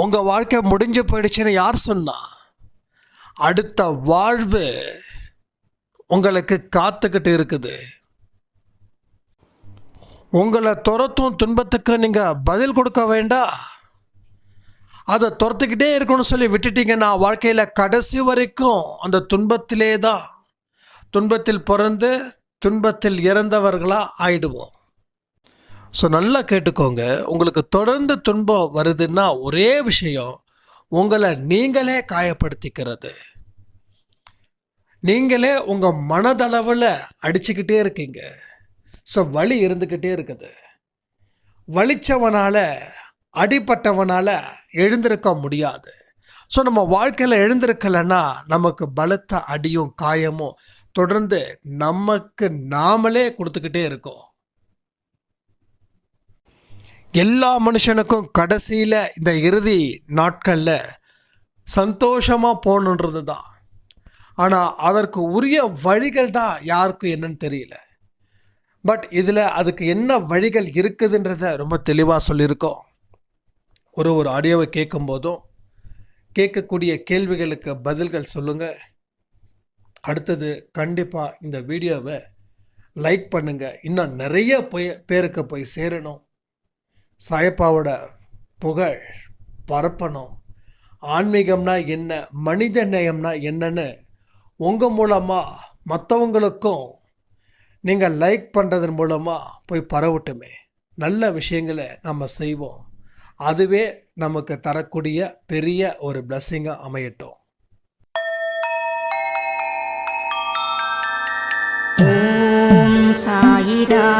உங்கள் வாழ்க்கை முடிஞ்சு போயிடுச்சுன்னு யார் சொன்னா? அடுத்த வாழ்வு உங்களுக்கு காத்துக்கிட்டு இருக்குது. உங்களை துரத்தும் துன்பத்துக்கு நீங்கள் பதில் கொடுக்க வேண்டாம் அதை துரத்துக்கிட்டே இருக்கணும்னு சொல்லி விட்டுட்டீங்கன்னா வாழ்க்கையில் கடைசி வரைக்கும் அந்த துன்பத்திலே தான் துன்பத்தில் பிறந்து துன்பத்தில் இறந்தவர்களாக ஆயிடுவோம். ஸோ நல்லா கேட்டுக்கோங்க. உங்களுக்கு தொடர்ந்து துன்பம் வருதுன்னா ஒரே விஷயம் உங்களை நீங்களே காயப்படுத்திக்கிறது. நீங்களே உங்கள் மனதளவில் அடிச்சுக்கிட்டே இருக்கீங்க. ஸோ வலி இருந்துக்கிட்டே இருக்குது. வலிச்சவனால் அடிப்பட்டவனால் எழுந்திருக்க முடியாது. ஸோ நம்ம வாழ்க்கையில் எழுந்திருக்கலைன்னா நமக்கு பலத்த அடியும் காயமும் தொடர்ந்து நமக்கு நாமளே கொடுத்துக்கிட்டே இருக்கோம். எல்லா மனுஷனுக்கும் கடைசியில் இந்த இறுதி நாட்களில் சந்தோஷமாக போகணுன்றது தான் ஆனால் அதற்கு உரிய வழிகள் தான் யாருக்கும் என்னன்னு தெரியல. பட் இதில் அதுக்கு என்ன வழிகள் இருக்குதுன்றத ரொம்ப தெளிவாக சொல்லியிருக்கோம். ஒரு ஒரு ஆடியோவை கேட்கும்போதும் கேட்கக்கூடிய கேள்விகளுக்கு பதில்கள் சொல்லுங்கள் அடுத்தது கண்டிப்பாக இந்த வீடியோவை லைக் பண்ணுங்கள் இன்னும் நிறைய போய் பேருக்கு போய் சேரணும். சாயப்பாவோட புகழ் பரப்பணும். ஆன்மீகம்னா என்ன? மனித நேயம்னா என்னன்னு உங்கள் மூலமாக மற்றவங்களுக்கும் நீங்கள் லைக் பண்ணுறதன் மூலமாக போய் பரவட்டுமே. நல்ல விஷயங்களை நம்ம செய்வோம். அதுவே நமக்கு தரக்கூடிய பெரிய ஒரு பிளஸ்ஸிங்காக அமையட்டும். சாயிரா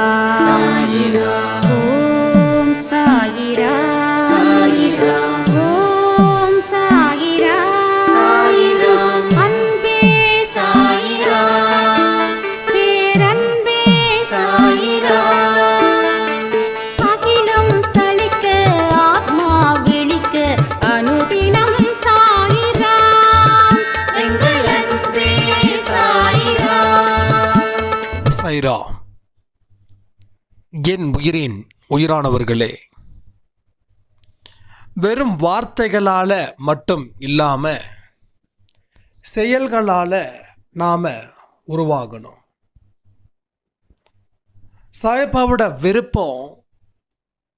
உயிரின் உயிரானவர்களே. வெறும் வார்த்தைகளால் மட்டும் இல்லாமல் செயல்களால் நாம் உருவாகணும். சாயப்பாவோட விருப்பம்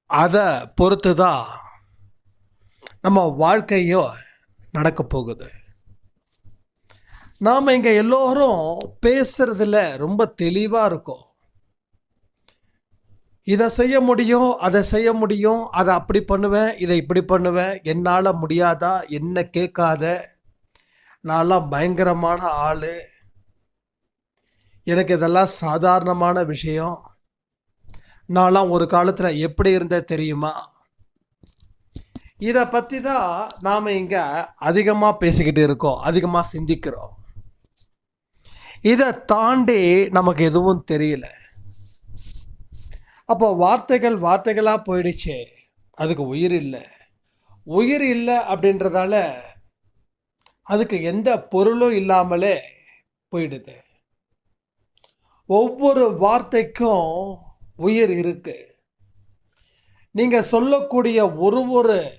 அதை பொறுத்து தான் நம்ம வாழ்க்கையோ நடக்க போகுது. நாம் இங்கே எல்லோரும் பேசுறதுல ரொம்ப தெளிவாக இருக்கோம். இதை செய்ய முடியும் அதை செய்ய முடியும் அதை அப்படி பண்ணுவேன் இதை இப்படி பண்ணுவேன் என்னால் முடியாதா என்ன கேட்காத. நான்லாம் பயங்கரமான ஆள். எனக்கு இதெல்லாம் சாதாரணமான விஷயம். நான்லாம் ஒரு காலத்தில் எப்படி இருந்த தெரியுமா? இதை பற்றி தான் நாம் இங்கே அதிகமாக பேசிக்கிட்டு இருக்கோம் அதிகமாக சிந்திக்கிறோம். இதை தாண்டி நமக்கு எதுவும் தெரியல. அப்போ வார்த்தைகள் வார்த்தைகளாக போயிடுச்சே. அதுக்கு உயிர் இல்லை. உயிர் இல்லை அப்படின்றதால அதுக்கு எந்த பொருளும் இல்லாமலே போயிடுது. ஒவ்வொரு வார்த்தைக்கும் உயிர் இருக்கு. நீங்கள் சொல்லக்கூடிய ஒரு ஒரு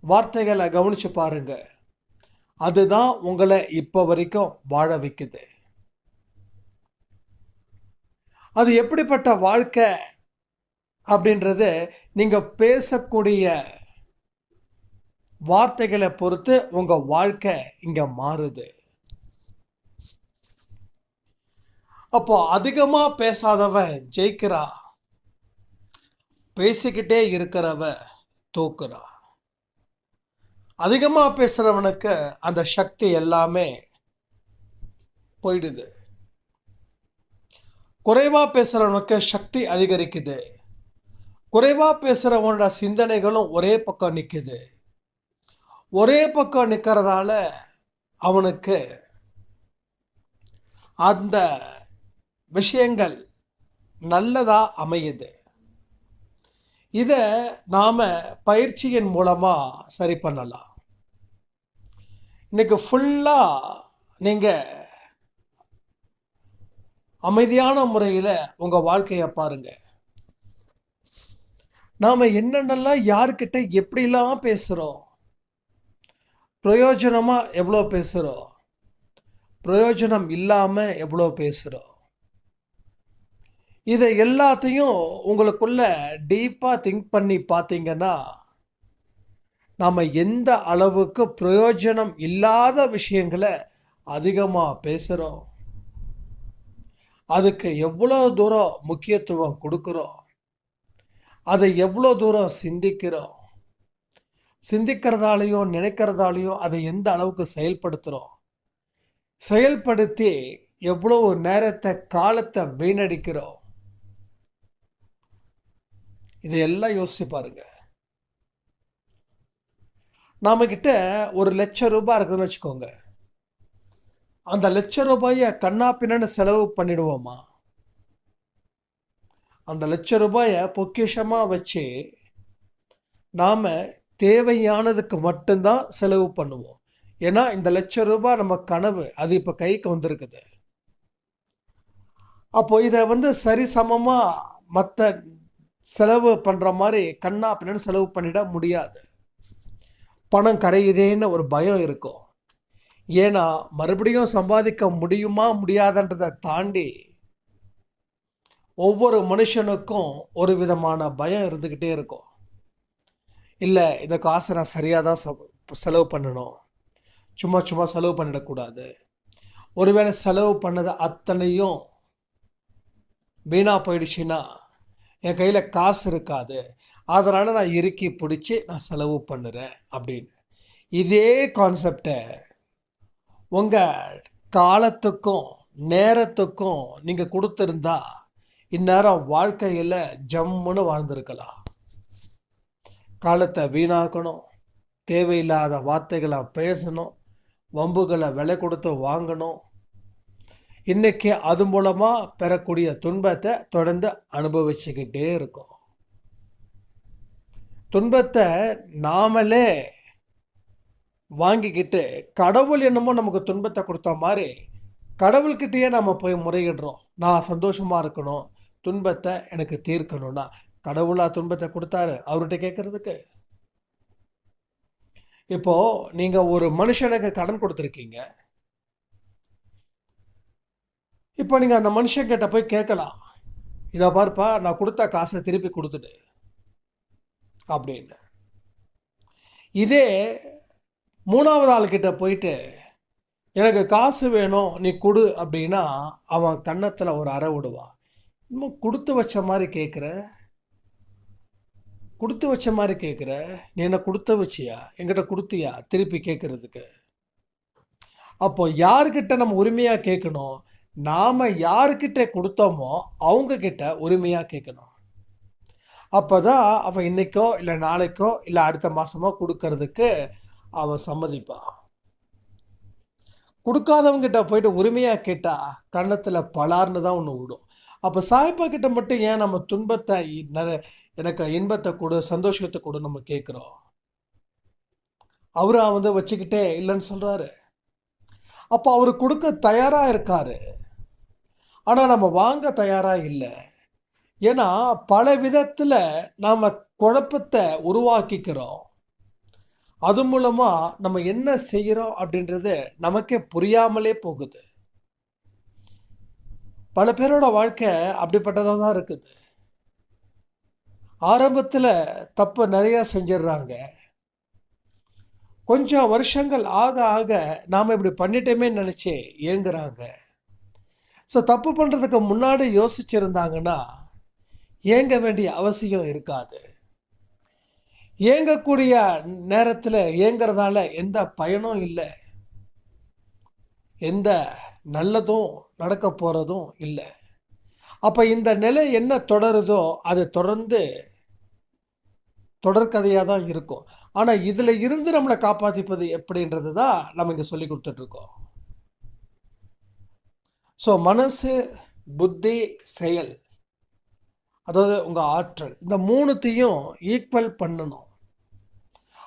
வார்த்தைகளை கவனித்து பாருங்கள் அதுதான் உங்களை இப்போ வரைக்கும் வாழ வைக்குது. அது எப்படிப்பட்ட வாழ்க்கை அப்படின்றது நீங்கள் பேசக்கூடிய வார்த்தைகளை பொறுத்து உங்கள் வாழ்க்கை இங்கே மாறுது. அப்போ அதிகமாக பேசாதவன் ஜெயிக்கிறா. பேசிக்கிட்டே இருக்கிறவ தோக்குறா. அதிகமாக பேசுகிறவனுக்கு அந்த சக்தி எல்லாமே போயிடுது. குறைவாக பேசுகிறவனுக்கு சக்தி அதிகரிக்குது. குறைவாக பேசுகிறவனோட சிந்தனைகளும் ஒரே பக்கம் நிற்குது ஒரே பக்கம் நிற்கிறதால அவனுக்கு அந்த விஷயங்கள் நல்லதாக அமையுது. இதை நாம் பயிற்சியின் மூலமாக சரி பண்ணலாம். இன்னைக்கு ஃபுல்லாக நீங்கள் அமைதியான முறையில் உங்கள் வாழ்க்கையை பாருங்கள் நாம் என்னென்னலாம் யார்கிட்ட எப்படிலாம் பேசுகிறோம் பிரயோஜனமாக எவ்வளோ பேசுகிறோம் பிரயோஜனம் இல்லாமல் எவ்வளோ பேசுகிறோம் இதை எல்லாத்தையும் உங்களுக்குள்ள டீப்பாக திங்க் பண்ணி பார்த்தீங்கன்னா நாம் எந்த அளவுக்கு பிரயோஜனம் இல்லாத விஷயங்களை அதிகமாக பேசுகிறோம் அதுக்கு எவ்வளோ தூரம் முக்கியத்துவம் கொடுக்குறோம்? அதை எவ்வளோ தூரம் சிந்திக்கிறோம்? சிந்திக்கிறதாலையும் நினைக்கிறதாலையும் அதை எந்த அளவுக்கு செயல்படுத்துகிறோம் செயல்படுத்தி எவ்வளோ நேரத்தை காலத்தை வீணடிக்கிறோம்? இதையெல்லாம் யோசிச்சு பாருங்க. நாம கிட்ட ஒரு லட்சம் ரூபாய் இருக்குதுன்னு வச்சுக்கோங்க. அந்த லட்ச ரூபாயை கண்ணா பின்னன்னு செலவு பண்ணிடுவோமா? அந்த லட்ச ரூபாயை பொக்கிஷமாக வச்சு நாம் தேவையானதுக்கு மட்டும்தான் செலவு பண்ணுவோம். ஏன்னா இந்த லட்ச ரூபாய் நம்ம கனவு அது இப்போ கைக்கு வந்திருக்குது. அப்போ இதை வந்து சரிசமமாக மற்ற செலவு பண்ணுற மாதிரி கண்ணா பின்னன்னு செலவு பண்ணிட முடியாது. பணம் கரையுதேன்னு ஒரு பயம் இருக்கும். ஏன்னா மறுபடியும் சம்பாதிக்க முடியுமா முடியாதுன்றதை தாண்டி ஒவ்வொரு மனுஷனுக்கும் ஒரு விதமான பயம் இருந்துக்கிட்டே இருக்கும். இல்லை இந்த காசை நான் சரியாக தான் செலவு பண்ணணும். சும்மா சும்மா செலவு பண்ணிடக்கூடாது. ஒருவேளை செலவு பண்ணது அத்தனையும் வீணாக போயிடுச்சுன்னா என் கையில் காசு இருக்காது. அதனால் நான் இறுக்கி பிடிச்சி நான் செலவு பண்ணுறேன் அப்படின்னு. இதே கான்செப்டை உங்கள் காலத்துக்கும் நேரத்துக்கும் நீங்கள் கொடுத்துருந்தா இந்நேரம் வாழ்க்கையில் ஜம்முன்னு வாழ்ந்திருக்கலாம். காலத்தை வீணாக்கணும் தேவையில்லாத வார்த்தைகளை பேசணும் வம்புகளை விலை கொடுத்து வாங்கணும். இன்றைக்கி அது மூலமாக பெறக்கூடிய துன்பத்தை தொடர்ந்து அனுபவிச்சுக்கிட்டே இருக்கும். துன்பத்தை நாமளே வாங்கிக்கிட்டு கடவுள் என்னமோ நமக்கு துன்பத்தை கொடுத்த மாதிரி கடவுள்கிட்டயே நம்ம போய் முறையிடுறோம். நான் சந்தோஷமாக இருக்கணும். துன்பத்தை எனக்கு தீர்க்கணும்னா கடவுளாக துன்பத்தை கொடுத்தாரு அவர்கிட்ட கேட்கறதுக்கு இப்போ நீங்கள் ஒரு மனுஷனுக்கு கடன் கொடுத்துருக்கீங்க. இப்போ நீங்கள் அந்த மனுஷன்கிட்ட போய் கேட்கலாம். இதை பார்ப்பா நான் கொடுத்த காசை திருப்பி கொடுத்துடு அப்படின்னு. இதே மூணாவது ஆள்கிட்ட போயிட்டு எனக்கு காசு வேணும் நீ கொடு அப்படின்னா அவன் கன்னத்தில் ஒரு அறை விடுவான் இன்னும் கொடுத்து வச்ச மாதிரி கேட்குற கொடுத்து வச்ச மாதிரி கேட்குற நீ என்ன கொடுத்து வச்சியா? என்கிட்ட கொடுத்தியா? திருப்பி கேட்குறதுக்கு அப்போ யாருக்கிட்ட நம்ம உரிமையாக கேட்கணும் நாம் யாருக்கிட்ட கொடுத்தோமோ அவங்கக்கிட்ட உரிமையாக கேட்கணும் அப்போ தான் அவன் இன்றைக்கோ இல்லை நாளைக்கோ இல்லை அடுத்த மாதமோ கொடுக்கறதுக்கு அவன் சம்மதிப்பான். கொடுக்காதவங்கிட்ட போயிட்டு உரிமையாக கேட்டால் கன்னத்தில் பலார்னு தான் ஒன்று விடும். அப்போ சாய்ப்பா கிட்ட மட்டும் ஏன் நம்ம துன்பத்தை எனக்கு இன்பத்தை கொடு சந்தோஷத்தை கொடு நம்ம கேட்குறோம் அவரை வந்து வச்சுக்கிட்டே இல்லைன்னு சொல்கிறாரு அப்போ அவர் கொடுக்க தயாராக இருக்காரு. ஆனால் நம்ம வாங்க தயாராக இல்லை. ஏன்னா பல விதத்தில் நாம் குழப்பத்தை உருவாக்கிக்கிறோம். அது மூலமாக நம்ம என்ன செய்கிறோம் அப்படின்றது நமக்கே புரியாமலே போகுது. பல பேரோட வாழ்க்கை அப்படிப்பட்டதாக தான் இருக்குது. ஆரம்பத்தில் தப்பு நிறையா செஞ்சிடுறாங்க. கொஞ்சம் வருஷங்கள் ஆக ஆக நாம் இப்படி பண்ணிட்டோமே நினச்சி ஏங்குறாங்க. ஸோ தப்பு பண்ணுறதுக்கு முன்னாடி யோசிச்சிருந்தாங்கன்னா ஏங்க வேண்டிய அவசியம் இருக்காது. ஏங்கக்கூடிய நேரத்தில் இயங்கிறதால எந்த பயனும் இல்லை. எந்த நல்லதும் நடக்க போகிறதும் இல்லை. அப்போ இந்த நிலை என்ன தொடருதோ அது தொடர்ந்து தொடர்கதையாக தான் இருக்கும். ஆனால் இதில் இருந்து நம்மளை காப்பாற்றிப்பது எப்படின்றது தான் நம்ம இங்கே சொல்லி கொடுத்துட்ருக்கோம். ஸோ மனசு புத்தி செயல் அதாவது உங்கள் ஆற்றல் இந்த மூணுத்தையும் ஈக்குவல் பண்ணணும்.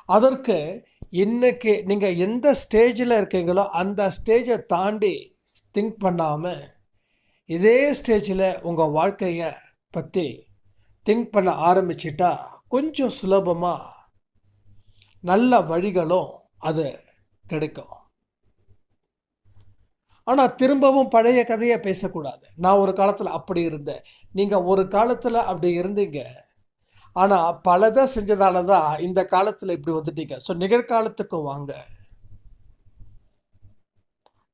அதற்கு இன்னைக்கு நீங்கள் எந்த ஸ்டேஜில் இருக்கீங்களோ அந்த ஸ்டேஜை தாண்டி திங்க் பண்ணாமல் இதே ஸ்டேஜில் உங்கள் வாழ்க்கையை பற்றி திங்க் பண்ண ஆரம்பிச்சிட்டா கொஞ்சம் சுலபமாக நல்ல வழிகளும் அது கிடைக்கும். ஆனால் திரும்பவும் பழைய கதையை பேசக்கூடாது. நான் ஒரு காலத்தில் அப்படி இருந்தேன். நீங்கள் ஒரு காலத்தில் அப்படி இருந்தீங்க. ஆனால் பலதை செஞ்சதால தான் இந்த காலத்தில் இப்படி வந்துட்டீங்க. ஸோ நிகழ்காலத்துக்கு வாங்க.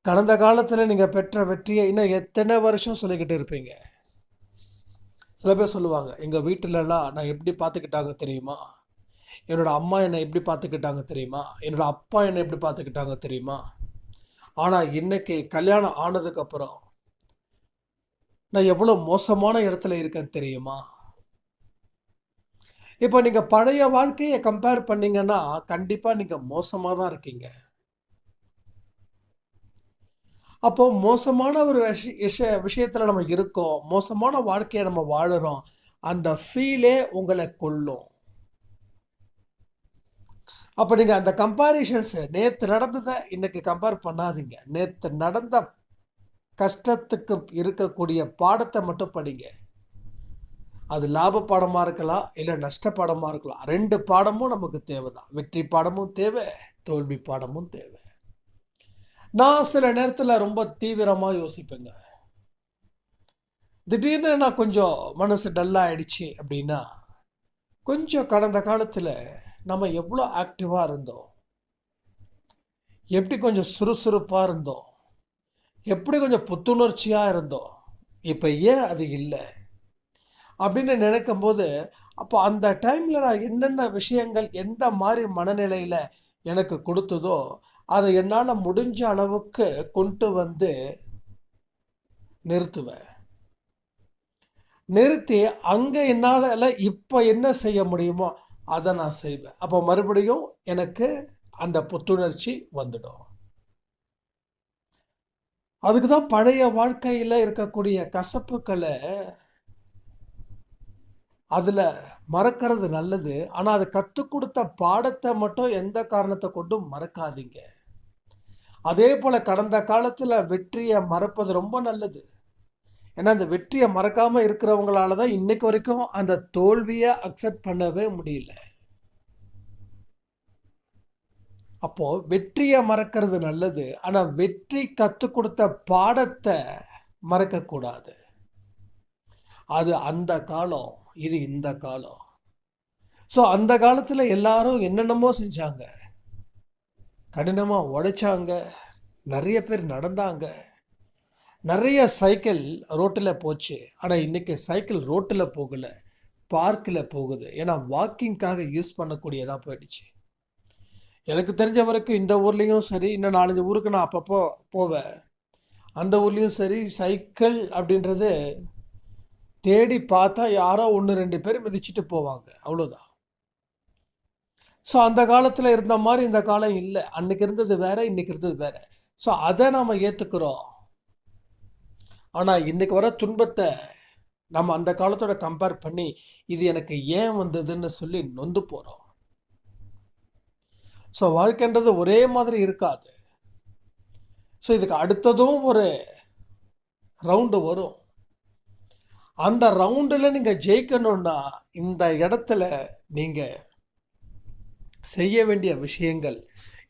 கடந்த காலத்தில் நீங்கள் பெற்ற வெற்றியை இன்னும் எத்தனை வருஷம் சொல்லிக்கிட்டு இருப்பீங்க? சில பேர் சொல்லுவாங்க எங்கள் வீட்டிலலாம் நான் எப்படி பார்த்துக்கிட்டாங்க தெரியுமா? என்னோடய அம்மா என்னை எப்படி பார்த்துக்கிட்டாங்க தெரியுமா? என்னோட அப்பா என்னை எப்படி பார்த்துக்கிட்டாங்க தெரியுமா? ஆனால் இன்னைக்கு கல்யாணம் ஆனதுக்கப்புறம் நான் எவ்வளோ மோசமான இடத்துல இருக்கேன் தெரியுமா? இப்போ நீங்கள் பழைய வாழ்க்கையை கம்பேர் பண்ணீங்கன்னா கண்டிப்பாக நீங்கள் மோசமாக தான் இருக்கீங்க. அப்போ மோசமான ஒரு விஷ விஷய விஷயத்தில் நம்ம இருக்கோம் மோசமான வாழ்க்கையை நம்ம வாழுறோம் அந்த ஃபீலே உங்களை கொல்லும். அப்போ நீங்கள் அந்த கம்பாரிஷன்ஸை நேற்று நடந்ததை இன்னைக்கு கம்பேர் பண்ணாதீங்க. நேற்று நடந்த கஷ்டத்துக்கு இருக்கக்கூடிய பாடத்தை மட்டும் படிங்க. அது லாப பாடமாக இருக்கலாம் இல்லை நஷ்ட பாடமாக இருக்கலாம். ரெண்டு பாடமும் நமக்கு தேவை தான் வெற்றி பாடமும் தேவை தோல்வி பாடமும் தேவை. நான் சில நேரத்தில் ரொம்ப தீவிரமாக யோசிப்பேங்க. திடீர்னு நான் கொஞ்சம் மனசு டல்லாக ஆயிடுச்சு அப்படின்னா கொஞ்சம் கடந்த காலத்தில் நம்ம எவ்வளோ ஆக்டிவாக இருந்தோம். எப்படி கொஞ்சம் சுறுசுறுப்பாக இருந்தோம். எப்படி கொஞ்சம் புத்துணர்ச்சியாக இருந்தோம். இப்போ ஏன் அது இல்லை? அப்படின்னு நினைக்கும் போது அப்போ அந்த டைமில் நான் என்னென்ன விஷயங்கள் எந்த மாதிரி மனநிலையில் எனக்கு கொடுத்ததோ அதை என்னால் முடிஞ்ச அளவுக்கு கொண்டு வந்து நிறுத்துவேன். நிறுத்தி அங்கே என்னால் இப்போ என்ன செய்ய முடியுமோ அதை நான் செய்வேன். அப்போ மறுபடியும் எனக்கு அந்த புத்துணர்ச்சி வந்துடும். அதுக்கு தான் பழைய வாழ்க்கையில் இருக்கக்கூடிய கசப்புக்களை அதில் மறக்கிறது நல்லது. ஆனால் அது கற்றுக் கொடுத்த பாடத்தை மட்டும் எந்த காரணத்தை கொண்டும் மறக்காதீங்க. அதே போல் கடந்த காலத்தில் வெற்றியை மறப்பது ரொம்ப நல்லது. ஏன்னா அந்த வெற்றியை மறக்காமல் இருக்கிறவங்களால தான் இன்னைக்கு வரைக்கும் அந்த தோல்வியை அக்செப்ட் பண்ணவே முடியல. அப்போது வெற்றியை மறக்கிறது நல்லது. ஆனால் வெற்றி கற்றுக் கொடுத்த பாடத்தை மறக்கக்கூடாது. அது அந்த காலம். இது இந்த காலம். ஸோ அந்த காலத்தில் எல்லாரும் என்னென்னமோ செஞ்சாங்க. கடினமாக உழைச்சாங்க நிறைய பேர் நடந்தாங்க. நிறைய சைக்கிள் ரோட்டில் போச்சு. ஆனால் இன்றைக்கி சைக்கிள் ரோட்டில் போகலை. பார்க்கில் போகுது. ஏன்னா வாக்கிங்காக யூஸ் பண்ணக்கூடியதாக போயிடுச்சு. எனக்கு தெரிஞ்ச வரைக்கும் இந்த ஊர்லேயும் சரி இன்னும் நாலஞ்சு ஊருக்கு நான் அப்பப்போ போவேன். அந்த ஊர்லேயும் சரி சைக்கிள் அப்படின்றது தேடி பார்த்தா யாரோ ஒன்று ரெண்டு பேர் மிதிச்சிட்டு போவாங்க. அவ்வளோதான் ஸோ அந்த காலத்தில் இருந்த மாதிரி இந்த காலம் இல்லை. அன்னைக்கு இருந்தது வேற இன்னைக்கு இருந்தது வேற. ஸோ அதை நாம் ஏற்றுக்கிறோம் ஆனால் இன்றைக்கி வர துன்பத்தை நம்ம அந்த காலத்தோட கம்பேர் பண்ணி இது எனக்கு ஏன் வந்ததுன்னு சொல்லி நொந்து போகிறோம் ஸோ வாழ்க்கைன்றது ஒரே மாதிரி இருக்காது. ஸோ இதுக்கு அடுத்ததும் ஒரு ரவுண்டு வரும். அந்த ரவுண்டில் நீங்கள் ஜெயிக்கணும்னா இந்த இடத்துல நீங்கள் செய்ய வேண்டிய விஷயங்கள்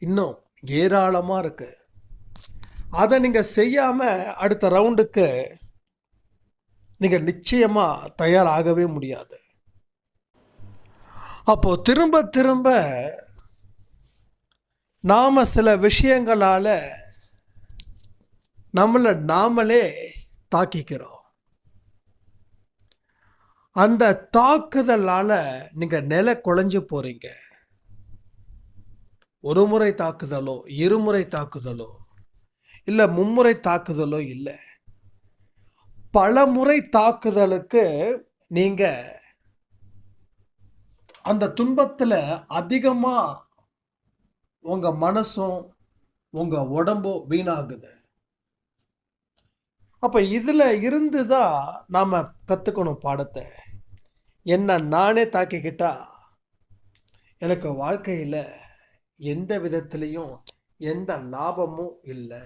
இன்னும் ஏராளமாக இருக்குது அதை நீங்கள் செய்யாமல் அடுத்த ரவுண்டுக்கு நீங்கள் நிச்சயமாக தயாராகவே முடியாது. அப்போது திரும்ப திரும்ப நாம் சில விஷயங்களால் நம்மளை நாமளே தாக்கிக்கிறோம். அந்த தாக்குதலால் நீங்கள் நில குழஞ்சு போகிறீங்க ஒரு முறை தாக்குதலோ இருமுறை தாக்குதலோ இல்லை மும்முறை தாக்குதலோ இல்லை. பல முறை தாக்குதலுக்கு நீங்கள் அந்த துன்பத்தில் அதிகமாக உங்கள் மனசும் உங்கள் உடம்பும் வீணாகுது. அப்போ இதில் இருந்து தான் நாம் கற்றுக்கணும் பாடத்தை. என்னை நானே தாக்கிக்கிட்டா? எனக்கு வாழ்க்கையில் எந்த விதத்துலேயும் எந்த லாபமும் இல்லை.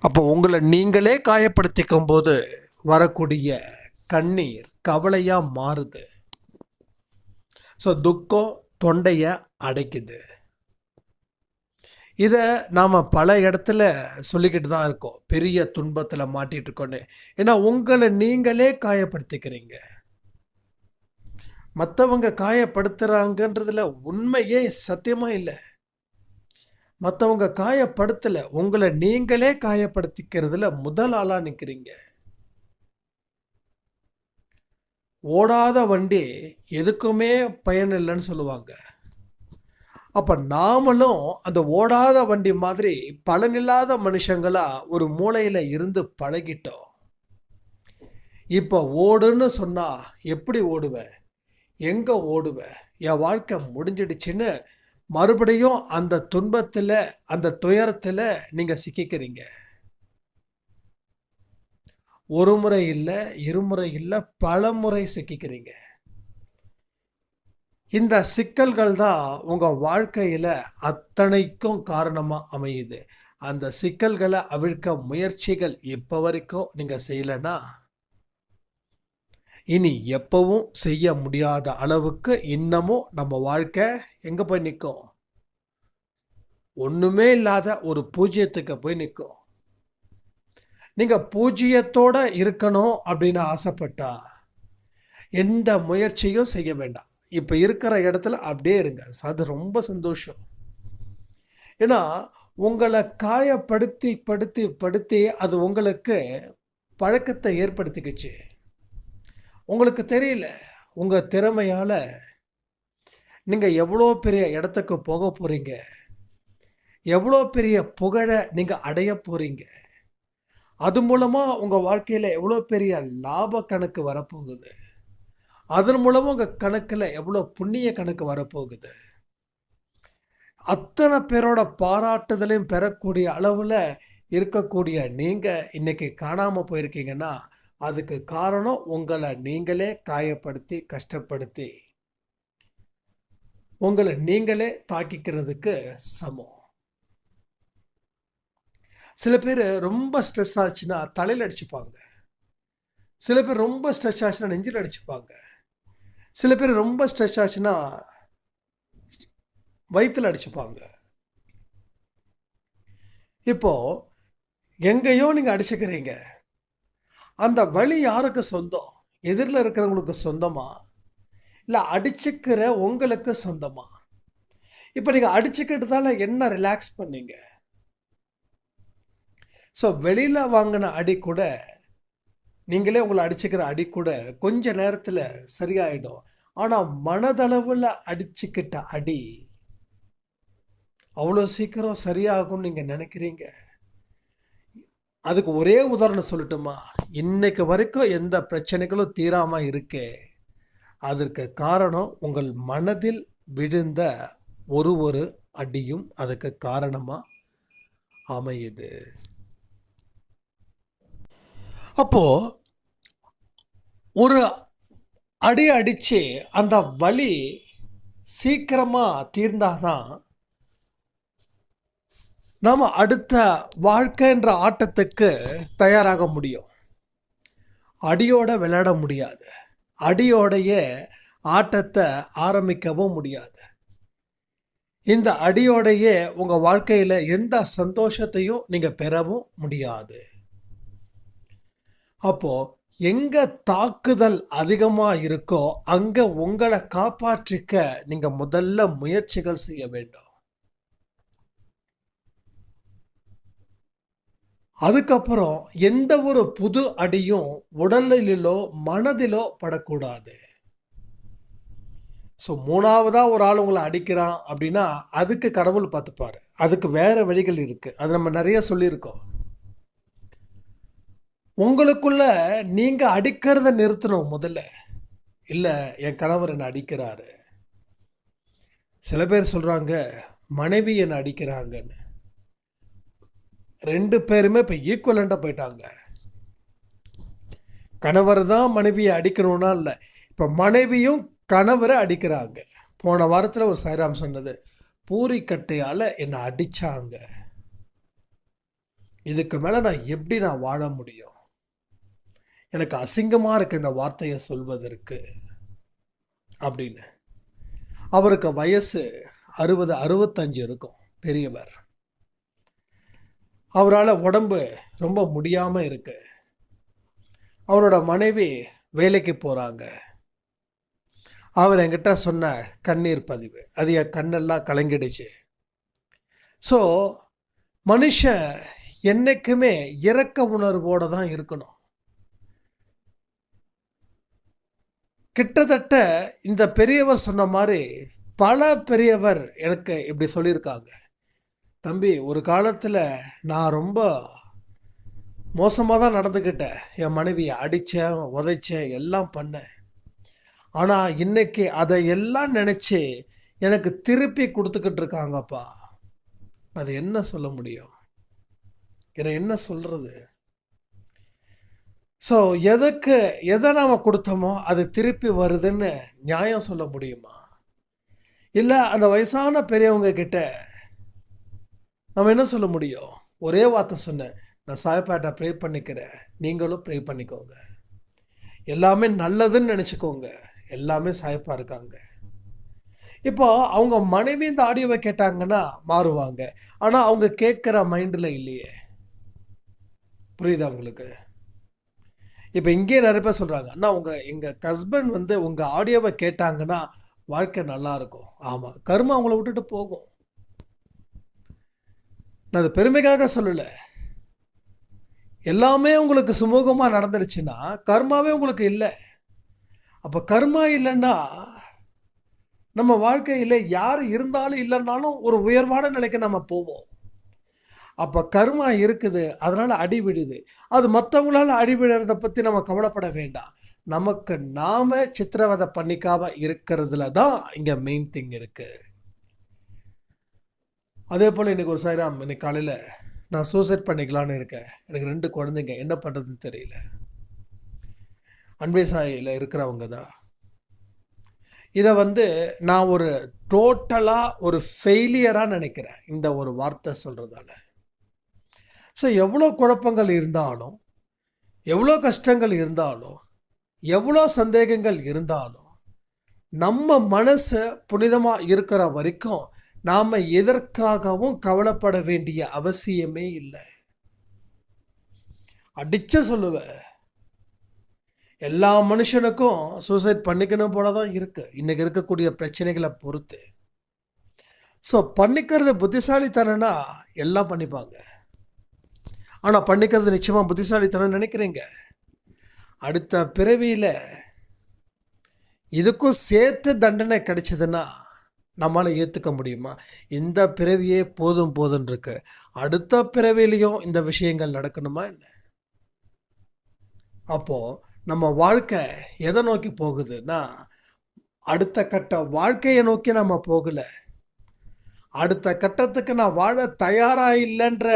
அப்போ உங்களை நீங்களே காயப்படுத்திக்கும் போது வரக்கூடிய கண்ணீர் கவலையாக மாறுது. ஸோ துக்கம் தொண்டையை அடைக்குது. இதை நாம் பல இடத்துல சொல்லிக்கிட்டு தான் இருக்கோம். பெரிய துன்பத்தில் மாட்டிகிட்டு இருக்கோன்னு. ஏன்னா உங்களை நீங்களே காயப்படுத்திக்கிறீங்க. மற்றவங்க காயப்படுத்துகிறாங்கன்றதில் உண்மையே சத்தியமாக இல்லை. மற்றவங்க காயப்படுத்தலை உங்களை நீங்களே காயப்படுத்திக்கிறதுல முதல் ஆளாக நிற்கிறீங்க ஓடாத வண்டி எதுக்குமே பயன் இல்லைன்னு சொல்லுவாங்க. அப்போ நாமளும் அந்த ஓடாத வண்டி மாதிரி பலனில்லாத மனுஷங்களாக ஒரு மூலையில் இருந்து பழகிட்டோம். இப்போ ஓடுன்னு சொன்னால் எப்படி ஓடுவேன் எங்கே ஓடுவேன் என் வாழ்க்கை முடிஞ்சிடுச்சுன்னு மறுபடியும் அந்த துன்பத்தில் அந்த துயரத்தில் நீங்கள் சிக்கிக்கிறீங்க. ஒரு முறை இல்லை இருமுறை இல்லை பல முறை சிக்கிக்கிறீங்க. இந்த சிக்கல்கள் தான் உங்கள் வாழ்க்கையில் அத்தனைக்கும் காரணமாக அமையுது. அந்த சிக்கல்களை அவிழ்க்க முயற்சிகள் இப்போ வரைக்கும் நீங்கள் செய்யலைன்னா இனி எப்பவும் செய்ய முடியாத அளவுக்கு இன்னமும் நம்ம வாழ்க்கை எங்கே போய் நிற்கும் ஒன்றுமே இல்லாத ஒரு பூஜ்ஜியத்துக்கு போய் நிற்கும் நீங்கள் பூஜ்ஜியத்தோடு இருக்கணும் அப்படின்னு ஆசைப்பட்டா எந்த முயற்சியும் செய்ய வேண்டாம். இப்போ இருக்கிற இடத்துல அப்படியே இருங்க. அது ரொம்ப சந்தோஷம். ஏன்னா உங்களை காயப்படுத்தி படுத்தி படுத்தி அது உங்களுக்கு பழக்கத்தை ஏற்படுத்திக்கிச்சு. உங்களுக்கு தெரியல உங்கள் திறமையால் நீங்கள் எவ்வளோ பெரிய இடத்துக்கு போக போகிறீங்க எவ்வளோ பெரிய புகழை நீங்கள் அடைய போகிறீங்க அது மூலமாக உங்கள் வாழ்க்கையில் எவ்வளோ பெரிய லாப கணக்கு வரப்போகுது? அதன் மூலமாக உங்கள் கணக்கில் எவ்வளோ புண்ணிய கணக்கு வரப்போகுது? அத்தனை பேரோட பாராட்டுதலையும் பெறக்கூடிய அளவில் இருக்கக்கூடிய நீங்கள் இன்றைக்கி காணாமல் போயிருக்கீங்கன்னா அதுக்கு காரணம் உங்களை நீங்களே காயப்படுத்தி கஷ்டப்படுத்தி. உங்களை நீங்களே தாக்கிக்கிறதுக்கு சமம். சில பேர் ரொம்ப ஸ்ட்ரெஸ் ஆச்சுன்னா தலையில் அடிச்சுப்பாங்க. சில பேர் ரொம்ப ஸ்ட்ரெஸ் ஆச்சுன்னா நெஞ்சில் அடிச்சுப்பாங்க. சில பேர் ரொம்ப ஸ்ட்ரெஸ் ஆச்சுன்னா வயிற்றில் அடிச்சுப்பாங்க. இப்போ எங்கேயோ நீங்கள் அடிச்சுக்கிறீங்க. அந்த வழி யாருக்கு சொந்தம்? எதிரில் இருக்கிறவங்களுக்கு சொந்தமா? இல்லை அடிச்சுக்கிற உங்களுக்கு சொந்தமா? இப்போ நீங்கள் அடிச்சுக்கிட்டதால என்ன ரிலாக்ஸ் பண்ணீங்க? ஸோ வெளியில் வாங்கின அடி கூட நீங்களே உங்களை அடிச்சுக்கிற அடி கூட கொஞ்ச நேரத்தில் சரியாயிடும். ஆனால் மனதளவில் அடிச்சுக்கிட்ட அடி அவ்வளோ சீக்கிரம் சரியாகும்னு நீங்கள் நினைக்கிறீங்க? அதுக்கு ஒரே உதாரணம் சொல்லட்டுமா? இன்னைக்கு வரைக்கும் எந்த பிரச்சனைகளும் தீராமல் இருக்கே. அதற்கு காரணம் உங்கள் மனதில் விழுந்த ஒரு ஒரு அடியும் அதுக்கு காரணமாக அமையுது. அப்போது ஒரு அடி அடித்து அந்த வலி சீக்கிரமாக தீர்ந்தாதான் நாம் அடுத்த வாழ்க்கைன்ற ஆட்டத்துக்கு தயாராக முடியும். அடியோட விளையாட முடியாது. அடியோடைய ஆட்டத்தை ஆரம்பிக்கவும் முடியாது. இந்த அடியோடையே உங்கள் வாழ்க்கையில் எந்த சந்தோஷத்தையும் நீங்கள் பெறவும் முடியாது. அப்போது எங்கே தாக்குதல் அதிகமாக இருக்கோ அங்கே உங்களை காப்பாற்றிக்க நீங்கள் முதல்ல முயற்சிகள் செய்ய வேண்டும். அதுக்கப்புறம் எந்த ஒரு புது அடியும் உடலிலோ மனதிலோ படக்கூடாது. ஸோ மூணாவதாக ஒரு ஆள் உங்களை அடிக்கிறான் அப்படின்னா அதுக்கு கடவுள் பார்த்துப்பாரு. அதுக்கு வேறு வழிகள் இருக்குது அது நம்ம நிறைய சொல்லியிருக்கோம். உங்களுக்குள்ள நீங்கள் அடிக்கிறத நிறுத்தணும் முதல்ல. இல்லை என் கணவர் என்னை அடிக்கிறாரு. சில பேர் சொல்கிறாங்க மனைவி என்னை அடிக்கிறாங்கன்னு. ரெண்டு பேருமே இப்போ ஈக்குவலண்டாக போயிட்டாங்க. கணவர் தான் மனைவியை அடிக்கணும்னா இல்லை. இப்போ மனைவியும் கணவரை அடிக்கிறாங்க. போன வாரத்தில் ஒரு சாய்ராம் சொன்னது பூரிக்கட்டையால் என்னை அடித்தாங்க இதுக்கு மேலே நான் எப்படி நான் வாழ முடியும்? எனக்கு அசிங்கமாக இருக்கு இந்த வார்த்தையை சொல்வதற்கு. அப்படின்னு. அவருக்கு வயசு அறுபது அறுபத்தஞ்சு இருக்கும் பெரியவர். அவரால் உடம்பு ரொம்ப முடியாமல் இருக்குது அவரோட மனைவி வேலைக்கு போகிறாங்க அவர் என்கிட்ட சொன்ன கண்ணீர் பதிவு. அது என் கண்ணெல்லாம் கலங்கிடுச்சு. ஸோ மனுஷன் என்றைக்குமே இரக்க உணர்வோடு தான் இருக்கணும். கிட்டத்தட்ட இந்த பெரியவர் சொன்ன மாதிரி பல பெரியவர் எனக்கு இப்படி சொல்லியிருக்காங்க. தம்பி ஒரு காலத்தில் நான் ரொம்ப மோசமாக தான் நடந்துக்கிட்டேன். என் மனைவியை அடித்தேன் உதைச்சேன் எல்லாம் பண்ணேன். ஆனால் இன்னைக்கு அதை எல்லாம் நினச்சி எனக்கு திருப்பி கொடுத்துக்கிட்டு இருக்காங்கப்பா. அது என்ன சொல்ல முடியும்? இதை என்ன சொல்கிறது ஸோ எதுக்கு எதை நாம் கொடுத்தோமோ அது திருப்பி வருதுன்னு நியாயம் சொல்ல முடியுமா? இல்லை அந்த வயசான பெரியவங்க கிட்ட நம்ம என்ன சொல்ல முடியும்? ஒரே வார்த்தை சொன்னேன். நான் சாயப்பாட்டை ப்ரே பண்ணிக்கிறேன். நீங்களும் ப்ரே பண்ணிக்கோங்க. எல்லாமே நல்லதுன்னு நினச்சிக்கோங்க. எல்லாமே சாயப்பாக இருக்காங்க. இப்போ அவங்க மனைவி இந்த ஆடியோவை கேட்டாங்கன்னா மாறுவாங்க. ஆனால் அவங்க கேட்குற மைண்டில் இல்லையே. புரியுதா உங்களுக்கு? இப்போ இங்கே நிறைய பேர் சொல்கிறாங்க அண்ணா உங்கள் எங்கள் ஹஸ்பண்ட் வந்து உங்கள் ஆடியோவை கேட்டாங்கன்னா வாழ்க்கை நல்லாயிருக்கும் ஆமாம் கர்மம் அவங்கள விட்டுட்டு போகும். நான் அது பெருமைக்காக சொல்லலை. எல்லாமே உங்களுக்கு சுமூகமாக நடந்துடுச்சுன்னா கர்மாவே உங்களுக்கு இல்லை. அப்போ கர்மா இல்லைன்னா நம்ம வாழ்க்கையில் யார் இருந்தாலும் இல்லைன்னாலும் ஒரு உயர்வான நிலைக்கு நம்ம போவோம். அப்போ கர்மா இருக்குது அதனால் அடி விடுது அது மற்றவங்களால அடி விடுறதை பற்றி நம்ம கவலைப்பட வேண்டாம். நமக்கு நாம சித்திரவதை பண்ணிக்காம இருக்கிறதுல தான் இங்கே மெயின் திங் இருக்குது அதே போல் இன்றைக்கி ஒரு சாயிராம் இன்றைக்கி காலையில் நான் சூசைட் பண்ணிக்கலான்னு இருக்கேன். எனக்கு ரெண்டு குழந்தைங்க. என்ன பண்ணுறதுன்னு தெரியல. அன்பே சாயில் இருக்கிறவங்க தான். இதை வந்து நான் ஒரு டோட்டலாக ஒரு ஃபெயிலியராக நினைக்கிறேன். இந்த ஒரு வார்த்தை சொல்கிறதால ஸோ எவ்வளோ குழப்பங்கள் இருந்தாலும் எவ்வளோ கஷ்டங்கள் இருந்தாலும் எவ்வளோ சந்தேகங்கள் இருந்தாலும் நம்ம மனசு புனிதமாக இருக்கிற வரைக்கும் நாம் எதற்காகவும் கவலைப்பட வேண்டிய அவசியமே இல்லை. அடிச்ச சொல்லுவேன் எல்லா மனுஷனுக்கும் சூசைட் பண்ணிக்கணும் போல தான் இருக்குது இன்றைக்கி இருக்கக்கூடிய பிரச்சனைகளை பொறுத்து. ஸோ பண்ணிக்கிறது புத்திசாலித்தனம்னா எல்லாம் பண்ணிப்பாங்க. ஆனால் பண்ணிக்கிறது நிச்சயமாக புத்திசாலித்தனம் நினைக்கிறீங்க. அடுத்த பிறவியில் இதுக்கும் சேர்த்து தண்டனை கிடைச்சதுன்னா நம்மளால் ஏற்றுக்க முடியுமா? இந்த பிறவியே போதும் போதும்னு இருக்கு அடுத்த பிறவிலையும் இந்த விஷயங்கள் நடக்கணுமா என்ன? அப்போது நம்ம வாழ்க்கை எதை நோக்கி போகுதுன்னா அடுத்த கட்ட வாழ்க்கையை நோக்கி நம்ம போகலை. அடுத்த கட்டத்துக்கு நான் வாழ தயாராக இல்லைன்ற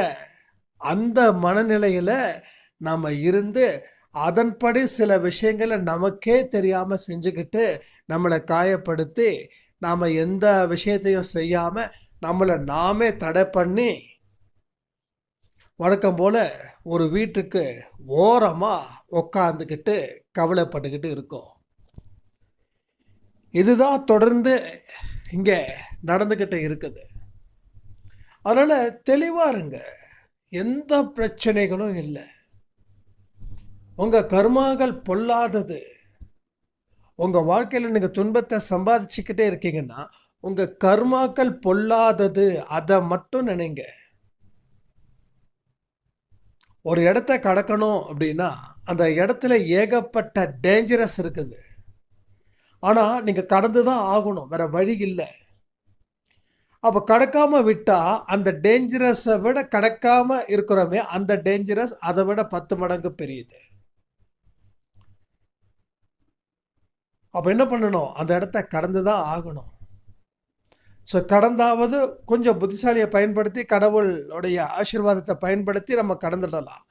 அந்த மனநிலையில் நம்ம இருந்து அதன்படி சில விஷயங்களை நமக்கே தெரியாமல் செஞ்சுக்கிட்டு நம்மளை காயப்படுத்தி நாம் எந்த விஷயத்தையும் செய்யாமல் நம்மளை நாமே தடை பண்ணி வழக்கம் போல் ஒரு வீட்டுக்கு ஓரமாக உக்காந்துக்கிட்டு கவலைப்பட்டுக்கிட்டு இருக்கோம். இதுதான் தொடர்ந்து இங்கே நடந்துக்கிட்டு இருக்குது. அதனால் தெளிவாக இருங்க. எந்த பிரச்சனைகளும் இல்லை. உங்கள் கர்மாக்கள் பொல்லாதது. உங்கள் வாழ்க்கையில் நீங்கள் துன்பத்தை சம்பாதிச்சுக்கிட்டே இருக்கீங்கன்னா உங்கள் கர்மாக்கள் பொல்லாதது. அதை மட்டும் நினைங்க. ஒரு இடத்த கடக்கணும் அப்படின்னா அந்த இடத்துல ஏகப்பட்ட டேஞ்சரஸ் இருக்குது. ஆனால் நீங்கள் கடந்து தான் ஆகணும். வேற வழி இல்லை. அப்போ கடக்காமல் விட்டால் அந்த டேஞ்சரஸை விட கடக்காமல் இருக்கிறோமே அந்த டேஞ்சரஸ் அதை விட பத்து மடங்கு பெரியது. அப்போ என்ன பண்ணணும்? அந்த இடத்த கடந்து தான் ஆகணும். ஸோ கடந்தாவது கொஞ்சம் புத்திசாலியை பயன்படுத்தி கடவுளுடைய ஆசீர்வாதத்தை பயன்படுத்தி நம்ம கடந்துடலாம்.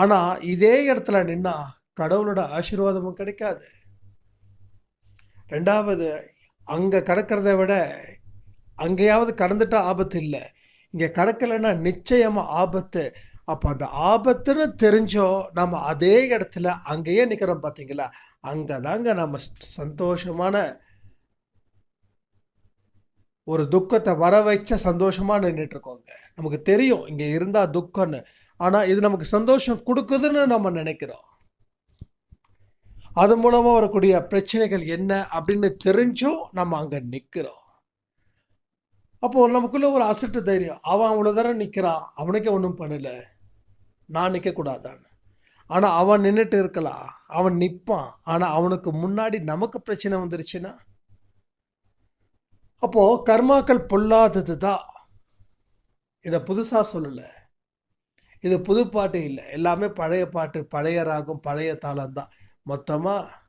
ஆனால் இதே இடத்துல நின்னா கடவுளோட ஆசீர்வாதமும் கிடைக்காது. ரெண்டாவது அங்கே கடக்கிறத விட அங்கேயாவது கடந்துட்டால் ஆபத்து இல்லை. இங்கே கடக்கலைன்னா நிச்சயமாக ஆபத்து. அப்போ அந்த ஆபத்துன்னு தெரிஞ்சோ நம்ம அதே இடத்துல அங்கேயே நிற்கிறோம் பார்த்தீங்களா அங்கே தாங்க நம்ம சந்தோஷமான ஒரு துக்கத்தை வர வச்ச சந்தோஷமாக நின்றுட்டு இருக்கோங்க நமக்கு தெரியும் இங்கே இருந்தால் துக்கம்னு. ஆனால் இது நமக்கு சந்தோஷம் கொடுக்குதுன்னு நம்ம நினைக்கிறோம். அது மூலமாக வரக்கூடிய பிரச்சனைகள் என்ன அப்படின்னு தெரிஞ்சும் நம்ம அங்கே நிற்கிறோம் அப்போது நமக்குள்ளே ஒரு அசட்டு தைரியம். அவன் அவ்வளோ தரம் நிற்கிறான் அவனுக்கே ஒன்றும் பண்ணல. நான் நிற்கக்கூடாதான்னு ஆனால் அவன் நின்றுட்டு இருக்கலாம் அவன் நிற்பான் ஆனால் அவனுக்கு முன்னாடி நமக்கு பிரச்சனை வந்துருச்சுன்னா? அப்போது கர்மாக்கள் பொல்லாதது தான் இதை புதுசாக சொல்லலை. இது புது பாட்டு இல்லை. எல்லாமே பழைய பாட்டு. பழைய ராகம் பழைய தாளம் தான் மொத்தமாக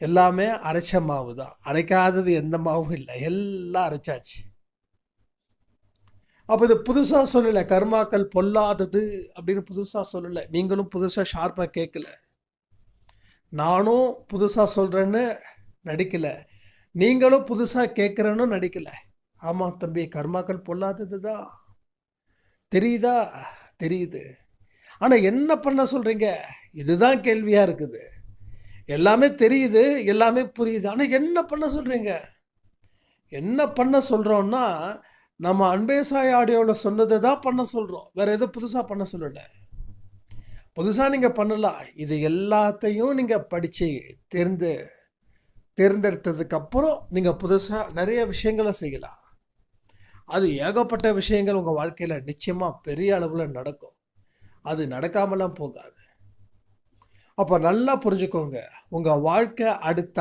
எல்லாமே அரைச்ச மாவு தான் அரைக்காதது எந்த மாவும் இல்லை. எல்லாம் அரைச்சாச்சு. அப்போ இது புதுசாக சொல்லலை. கர்மாக்கள் பொல்லாதது அப்படின்னு புதுசாக சொல்லலை. நீங்களும் புதுசாக ஷார்ப்பாக கேட்கல நானும் புதுசாக சொல்கிறேன்னு நடிக்கலை. நீங்களும் புதுசாக கேட்குறேன்னு நடிக்கலை. ஆமாம் தம்பி கர்மாக்கள் பொல்லாதது தான் தெரியுதா? தெரியுது. ஆனால் என்ன பண்ண சொல்கிறீங்க இதுதான் கேள்வியாக இருக்குது. எல்லாமே தெரியுது எல்லாமே புரியுது. ஆனால் என்ன பண்ண சொல்கிறீங்க என்ன பண்ண சொல்கிறோன்னா நம்ம அன்பேசாய் ஆடியோவில் சொன்னதை தான் பண்ண சொல்கிறோம் வேறு எதுவும் புதுசாக பண்ண சொல்லலை? புதுசாக நீங்கள் பண்ணலாம் இது எல்லாத்தையும் நீங்கள் படித்து தேர்ந்து தேர்ந்தெடுத்ததுக்கப்புறம் நீங்கள் புதுசாக நிறைய விஷயங்களை செய்யலாம். அது ஏகப்பட்ட விஷயங்கள் உங்கள் வாழ்க்கையில் நிச்சயமாக பெரிய அளவில் நடக்கும். அது நடக்காமலாம் போகாது. அப்போ நல்லா புரிஞ்சுக்கோங்க. உங்கள் வாழ்க்கை அடுத்த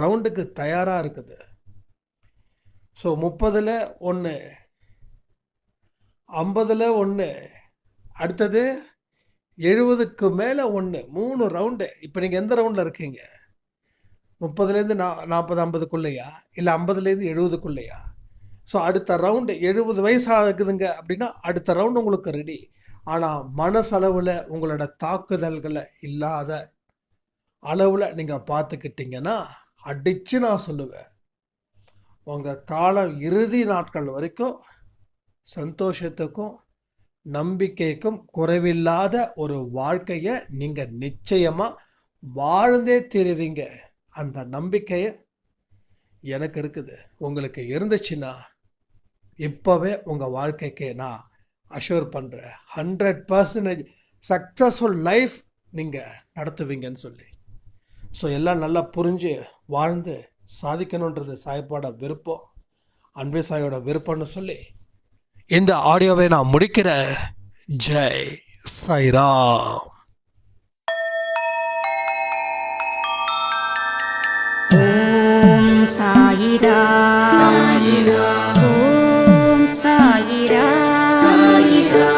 ரவுண்டுக்கு தயாராக இருக்குது. ஸோ முப்பதில் ஒன்று ஐம்பதில் ஒன்று அடுத்தது எழுபதுக்கு மேலே ஒன்று மூணு ரவுண்டு இப்போ நீங்கள் எந்த ரவுண்டில் இருக்கீங்க? முப்பதுலேருந்து நா நாற்பது ஐம்பதுக்குள்ளேயா? இல்லை ஐம்பதுலேருந்து எழுபதுக்குள்ளேயா? ஸோ அடுத்த ரவுண்டு எழுபது வயசாக ஆகுதுங்க அப்படின்னா அடுத்த ரவுண்டு உங்களுக்கு ரெடி ஆனால் மனசளவில் உங்களோட தாக்குதல்களை இல்லாத அளவில் நீங்கள் பார்த்துக்கிட்டிங்கன்னா அடித்து நான் சொல்லுவேன். உங்கள் காலம் இறுதி நாட்கள் வரைக்கும் சந்தோஷத்துக்கும் நம்பிக்கைக்கும் குறைவில்லாத ஒரு வாழ்க்கையை நீங்கள் நிச்சயமாக வாழ்ந்தே தீருவீங்க. அந்த நம்பிக்கையை எனக்கு இருக்குது. உங்களுக்கு இருந்துச்சுன்னா இப்போவே உங்கள் வாழ்க்கைக்கு நான் அஷூர் பண்ணுறேன் ஹண்ட்ரட் பர்சன்டேஜ் சக்ஸஸ்ஃபுல் லைஃப் நீங்கள் நடத்துவீங்கன்னு சொல்லி. ஸோ எல்லாம் நல்லா புரிஞ்சு வாழ்ந்து சாதிக்கணுன்றது சாய்ப்பாட விருப்பம் அன்பே சாயோட விருப்பம்னு சொல்லி இந்த ஆடியோவை நான் முடிக்கிற. ஜெய் சைரா சாயிரா சாயிரா ஓம் சாயிரா சாயிரா